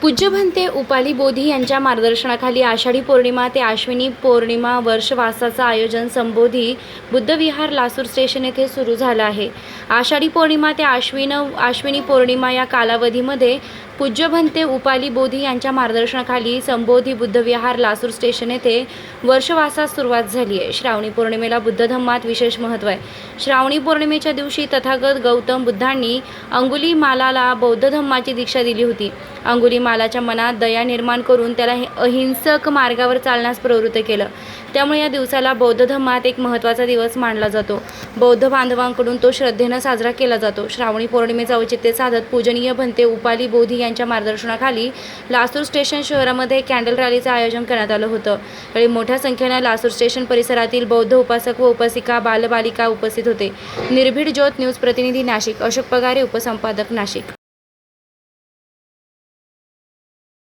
पूज्य भंते उपाली बोधी यांच्या मार्गदर्शनाखाली आषाढी पौर्णिमा ते आश्विनी पौर्णिमा वर्षवासाचं आयोजन संबोधी बुद्धविहार लासूर स्टेशन येथे सुरू झालं आहे. आषाढी पौर्णिमा ते आश्विन आश्विनी पौर्णिमा या कालावधीमध्ये पूज्य भंते उपाली बोधी यांच्या मार्गदर्शनाखाली संबोधी बुद्धविहार लासूर स्टेशन येथे वर्षवासास सुरुवात झाली आहे. श्रावणी पौर्णिमेला बुद्ध धम्मात विशेष महत्त्व आहे. श्रावणी पौर्णिमेच्या दिवशी तथागत गौतम बुद्धांनी अंगुली मालाला बौद्ध धम्माची दीक्षा दिली होती. अंगुली मालाच्या मनात दया निर्माण करून त्याला अहिंसक मार्गावर चालण्यास प्रवृत्त केलं. त्यामुळे या दिवसाला बौद्ध धम्मात एक महत्त्वाचा दिवस मानला जातो. बौद्ध बांधवांकडून तो श्रद्धेनं साजरा केला जातो. श्रावणी पौर्णिमेचं औचित्य साधत पूजनीय भंते उपाली बोधी यांच्या मार्गदर्शनाखाली लासूर स्टेशन शहरामध्ये कॅन्डल रॅलीचं आयोजन करण्यात आलं होतं. यावेळी मोठ्या संख्येनं लासूर स्टेशन परिसरातील बौद्ध उपासक व उपासिका बालबालिका उपस्थित होते. निर्भीड ज्योत न्यूज प्रतिनिधी नाशिक अशोक पगारे उपसंपादक नाशिक.